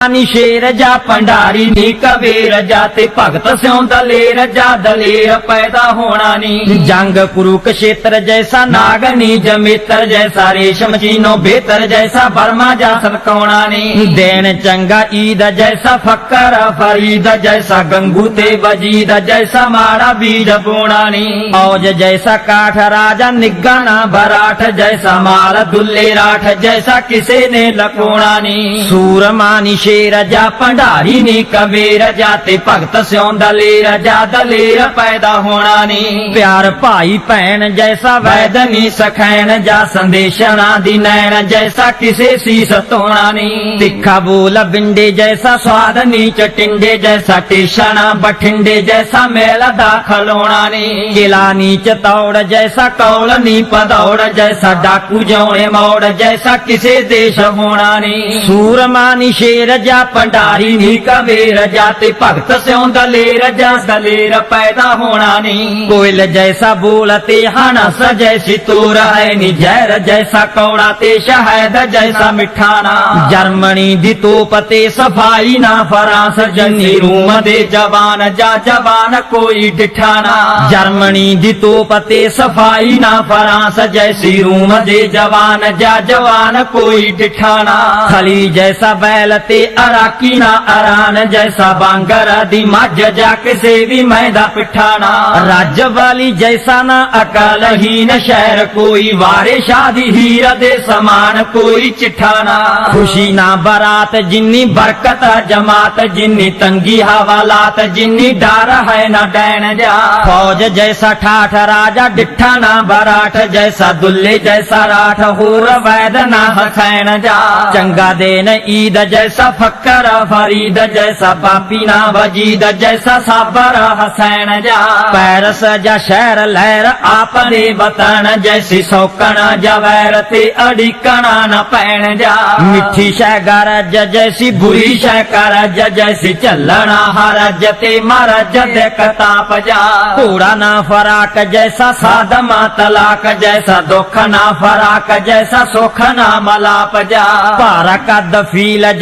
ਨੀ ਸ਼ੇਰ ਜਾ ਭੰਡਾਰੀ ਨੀ ਕਬੀਰ ਜਾ ਤੇ ਭਗਤ ਸਿਉ ਦਲੇਰ ਜਾ ਦਲੇਰ ਪੈਦਾ ਹੋਣਾ ਨੀ। ਜੰਗ ਕੁਰੂਕਸ਼ੇਤਰ ਜੈਸਾ ਨਾਗਨੀ ਜਮੇਤਰ ਜੈਸਾ ਰੇਸ਼ਮ ਚੀਨੋ ਬੇਤਰ ਜੈਸਾ ਬਰਮਾ ਜਾ ਸਲਕਾਉਣਾ ਨੀ। ਦੇਣ ਚੰਗਾ ਈਦ ਜੈਸਾ ਫਕਰ, ਫਰੀਦ ਜੈਸਾ ਗੰਗੂ ਤੇ ਵਜੀਦ ਜੈਸਾ ਮਾੜਾ ਬੀਜ ਬੋਣਾ ਨੀ। ਔਜ ਜੈਸਾ ਕਾਠ ਰਾਜਾ ਨਿਗਾਣਾ ਬਰਾਠ ਜੈਸਾ ਮਾਲ ਦੁੱਲੇ ਰਾਠ ਜੈਸਾ ਕਿਸੇ ਨੇ ਲਕੋਣਾ ਨੀ। ਸੂਰਮਾ ਨੀ ਸ਼ੇਰ ਜਾ ਭੰਡਾਰੀ ਨੀ ਕਬੀਰ ਜਾ ਤੇ ਭਗਤ ਸਿਉ ਦਲੇਰ ਜਾ ਦਲੇਰ ਪੈਦਾ ਹੋਣਾ ਨੀ। ਪਿਆਰ ਭਾਈ ਭੈਣ ਜੈਸਾ ਵੈਦ ਨੀ ਸਖੈਣ ਜਾ ਸੰਦੇਸ਼ਣਾ ਦੀ ਨੈਣ ਜੈਸਾ ਕਿਸੇ ਸੀਸ ਤੋਣਾ ਨੀ। ਤਿੱਖਾ ਬੋਲ ਬਿੰਡੇ ਜੈਸਾ ਸਵਾਦ ਨੀ ਚਟਿੰਡੇ ਜੈਸਾ ਟੇਸ਼ਣਾ ਬਠਿੰਡੇ ਜੈਸਾ ਮੇਲ ਦਾ ਖਲੋਣਾ ਨੀ। ਕਿਲਾ ਨੀ ਚਤੌੜ ਜੈਸਾ ਕੌਲ ਨੀ ਪਦੌੜ ਜੈਸਾ ਡਾਕੂ ਜਿਉਣੇ ਮੌੜ ਜੈਸਾ ਕਿਸੇ ਦੇਸ਼ ਹੋਣਾ ਨੀ। ਸੂਰਮਾ ਨੀ ਸ਼ੇਰ ਜਾ ਭੰਡਾਰੀ ਨੀ ਕਬੀਰ ਜਾ ਤੇ ਭਗਤ ਸਿਉ ਦਲੇਰ ਜਾ ਦਲੇਰ ਪੈਦਾ ਹੋਣਾ ਨੀ ਕੋਇਲ ਜੈਸਾ ਬੋਲ ਤੇ ਹਨਸ ਜੈਸੀ ਤੂਰ ਹੈ ਨੀ ਜ਼ਹਿਰ ਜੈਸਾ ਕੌੜਾ ਤੇ ਸ਼ਹਿਦ ਜੈਸਾ ਮਿਠਾਣਾ ਜਰਮਨੀ ਦੀ ਤੋਪ ਤੇ ਸਫ਼ਾਈ ਨਾ ਫਰਾਂਸ ਜੰਨੀ ਰੂਮ ਦੇ ਜਵਾਨ ਜਾ ਜਵਾਨ ਕੋਈ ਡਿਠਾਣਾ ਜਰਮਨੀ ਦੀ ਤੋਪ ਤੇ ਸਫ਼ਾਈ ਨਾ ਫਰਾਂਸ ਜੈਸੀ ਰੂਮ ਦੇ ਜਵਾਨ ਜਾ ਜਵਾਨ ਕੋਈ ਡਿਠਾਣਾ ਖਲੀ ਜੈਸਾ ਬੈਲ ਤੇ ਅਰਾਕੀ ਨਾ ਅਰਾਨ ਜੈਸਾ ਬਾਂਗਰ ਦੀ ਮੱਝ ਜਾ ਕਿਸੇ ਵੀ ਮੈਦਾ ਪਿਠਾਣਾ। ਰੱਜ ਵਾਲੀ ਜੈਸਾ ਨਾ ਅਕਲਹੀਨ ਸ਼ਹਿਰ ਕੋਈ, ਵਾਰੇ ਸ਼ਾਦੀ ਹੀਰ ਦੇ ਸਮਾਨ ਕੋਈ ਚਿਠਾਣਾ। ਖੁਸ਼ੀ ਨਾ ਬਰਾਤ ਜਿੰਨੀ ਬਰਕਤ ਜਮਾਤ, ਜਿੰਨੀ ਤੰਗੀ ਹਵਾਲਾਤ ਜਿੰਨੀ ਡਰ ਹੈ ਨਾ ਡੈਣ ਜਾ ਫੌਜ ਜੈਸਾ ਠਾਠ ਰਾਜਾ ਡਿੱਠਾ ਨਾ ਬਰਾਠ, ਜੈਸਾ ਦੁੱਲੇ ਜੈਸਾ ਰਾਠ, ਹੋਰ ਵੈਦ ਨਾ ਹਖੈਣ ਜਾ ਚੰਗਾ ਦੇਨ ਈਦ ਜੈਸਾ ਫਕਰ ਫਰੀਦ ਜੈਸਾ ਪਾਪੀ ਨਾ ਵਜੀਦ, ਜੈਸਾ ਸਾਬਰ ਹਸੈਨ ਜਾ। ਪੈਰਸ ਜਾ ਸ਼ਹਿਰ ਲਹਿਰ ਆਪਨੇ ਵਤਨ, ਜੈਸੀ ਸੌਕਣ ਜਵੈਰ ਤੇ ਅੜਿਕਣਾ ਨਾ ਪੈਣ ਜਾ। ਮਿੱਠੀ ਸ਼ੈ ਗਰਜ, ਜੈਸੀ ਬੁਰੀ ਸ਼ੈ ਕਰਜ, ਜੈਸੀ ਚੱਲਣਾ ਹਰਜ ਤੇ ਮਰਜ ਦੇ ਕਤਾਪ ਜਾ। ਘੋੜਾ ਨਾ ਫਰਾਕ, ਜੈਸਾ ਸਾਦਮਾ ਤਲਾਕ, ਜੈਸਾ ਦੁੱਖ ਨਾ ਫਰਾਕ, ਜੈਸਾ ਸੁਖ ਨਾ ਮਲਾਪ ਜਾ। ਭਾਰਾ ਕੱਦ ਫੀਲ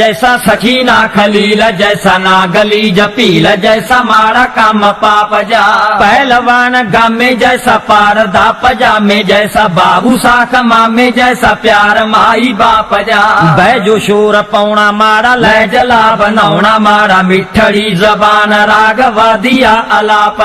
ਜੈਸਾ ਸਖੀ ਨਾ ਖਲੀਲ ਜੈਸਾ ਨਾ ਗਲੀ ਜਪੀਲ ਜੈਸਾ ਮਾੜਾ ਕੰਮ ਪਾਪ ਜਾ। ਪਹਿਲਵਾਨ ਗਾਮੇ ਜੈਸਾ ਪਾਰਦਾ ਪਜਾਮੇ ਜੈਸਾ ਬਾਬੂ ਸਾਖ ਮਾਮੇ ਜੈਸਾ ਪਿਆਰ ਮਾਈ ਬਾਪ ਜਾ। ਬਹਿ ਜੋ ਸ਼ੋਰ ਪਾਉਣਾ ਮਾੜਾ, ਲੈ ਜਲਾ ਬਣਾਉਣਾ ਮਿੱਠੜੀ ਜ਼ਬਾਨ ਰਾਗ ਵਾਦੀਆ ਆਲਾਪ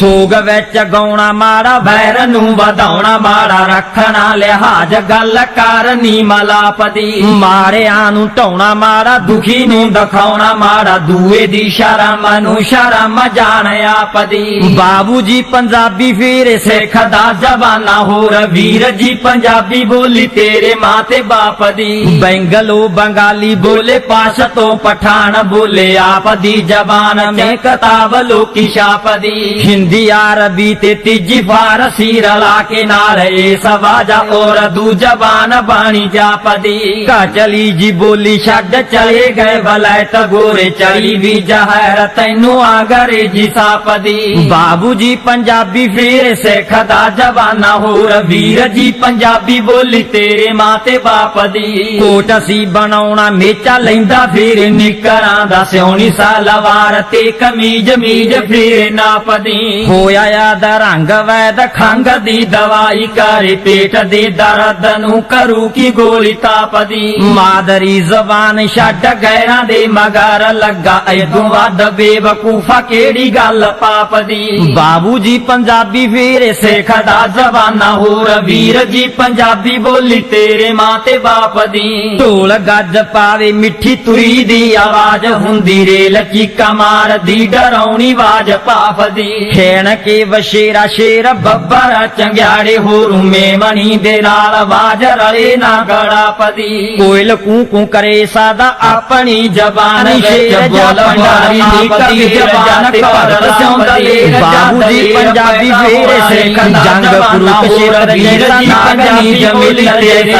ਸੋਗ ਵਿੱਚ ਗਾਉਣਾ ਮਾੜਾ ਬੈਰ ਨੂੰ ਵਧਾਉਣਾ ਮਾੜਾ, ਰੱਖਣਾ ਲਿਹਾਜ਼ ਗੱਲ ਕਰਨੀ ਮਲਾਪ ਦੀ ਮਾਰਿਆਂ ਨੂੰ ਢਾਉਣਾ ਮਾੜਾ ਦੁਖੀ ਨੂੰ ਦਿਖਾਉਣਾ ਮਾੜਾ, ਦੂਏ ਦੀ ਸ਼ਰਮ ਨੂੰ ਸ਼ਰਮ ਜਾਣ ਆਪਦੀ। ਬਾਬੂ ਜੀ ਪੰਜਾਬੀ ਫੇਰ ਸਿੱਖ ਦਾ ਜਵਾਨਾ, ਹੋਰ ਵੀਰ ਜੀ ਪੰਜਾਬੀ ਬੋਲੀ ਤੇਰੇ ਮਾਂ ਤੇ ਬਾਪ ਦੀ। ਬੈਂਗਲੋ ਬੰਗਾਲੀ ਬੋਲੇ ਪਾਸ਼ ਤੋਂ ਪਠਾਨ ਬੋਲੇ ਆਪ ਦੀ ਜ਼ਬਾਨ ਮੈਂ ਕਿਤਾਬ ਲੋਕੀ ਛਾਪ ਦੀ ਹਿੰਦੀ, ਅਰਬੀ ਤੇ ਤੀਜੀ ਫਾਰਸੀ ਰਲਾ ਕੇ ਨਾਲ ਇਹ ਸਵਾਜਾ ਔਰ ਦੂ ਜ਼ਬਾਨ ਬਾਣੀ ਜਾਪਦੀ। ਕਾ ਚਲੀ ਜੀ ਬੋਲੀ ਛੱਡ ਚਲੇ ਗਏ ਵਲੈਤ ਗੋਰੇ ਚਲੀ ਵੀ ਜ਼ਹਿਰ, ਤੈਨੂੰ ਅੰਗਰੇਜ਼ੀ ਸਾਪਦੀ। ਬਾਬੂ ਜੀ ਪੰਜਾਬੀ ਫੇਰ ਸਿੱਖ ਦਾ ਜਵਾਨਾ ਹੋਰ, ਵੀਰ ਜੀ ਪੰਜਾਬੀ ਬੋਲੀ ਤੇਰੇ ਮਾਂ ਤੇ ਬਾਪ ਦੀ ਕੋਟ ਅਸੀਂ ਬਣਾਉਣਾ, ਮੇਚਾ ਲੈਂਦਾ ਫੇਰ ਨਿਕਰਾਂ ਦਾ, ਸਿਉਣੀ ਸਲਵਾਰ ਤੇ ਕਮੀਜ਼, ਮੀਜ਼ ਫੇਰ ਨਾਪਦੀ। ਹੋਇਆ ਯਾਦ ਰੰਗ ਵੈਦ, ਖੰਗ ਦੀ ਦਵਾਈ ਕਰ, ਪੇਟ ਦੇ ਦਰਦ ਨੂੰ ਕਰੂ ਕੀ ਗੋਲੀ ਤਾਪਦੀ। ਮਾਦਰੀ ਜ਼ਬਾਨ ਛੱਡ ਗੈਰਾਂ ਦੇ ਮਗਰ ਲੱਗਾ। ਐਦੋਂ ਵੱਧ ਬੇਵਕੂਫਾ ਕਿਹੜੀ ਗੱਲ ਪਾਪ ਦੀ? ਬਾਬੂ ਜੀ ਪੰਜਾਬੀ ਫੇਰ ਸਿੱਖ ਦਾ ਜ਼ਬਾਨਾ ਹੋਰ ਵੀਰ ਜੀ ਪੰਜਾਬੀ ਬੋਲੀ ਤੇਰੇ ਮਾਂ ਤੇ ਬਾਪ ਦੀ। ਢੋਲ ਗੱਜ ਪਾਵੇ ਮਿੱਠੀ ਤੁਰੀ ਦੀ ਆਵਾਜ਼ ਹੁੰਦੀ ਰੇਲ ਚੀਕਾ ਮਾਰਦੀ ਡਰਾਉਣੀ ਆਵਾਜ਼ ਪਾਪ ਦੀ। ਖੇਣ ਕੇ ਵਸ਼ੇਰਾ ਸ਼ੇਰ ਬੱਬਰ ਚੰਗਿਆੜੇ ਹੋਰ ਮੇਮਣੀ ਦੇ ਨਾਲ ਆਵਾਜ਼ ਰਲੇ ਨਾ ਗੜਾ ਪਦੀ ਕੋਇਲ ਕੂ ਕੂ ਕਰੇ ਸਾਦਾ ਆਪਣੀ ਜ਼ਬਾਨ ਵਿੱਚ ਬੋਲ ਭੰਡਾਰੀ ਦੀ ਕਦੀ ਜ਼ਬਾਨ ਤੇ ਭਗਤ ਸਿਉਂਦਾ ਬਾਬੂ ਜੀ ਪੰਜਾਬੀ ਫੇਰ ਸਿੱਖ ਜੰਗ ਕੁਰੂਕਸ਼ੇਤਰ ਜੈਸਾ ਨਾਗਨੀ ਜਮੀਲੀ ਤੇਰੇ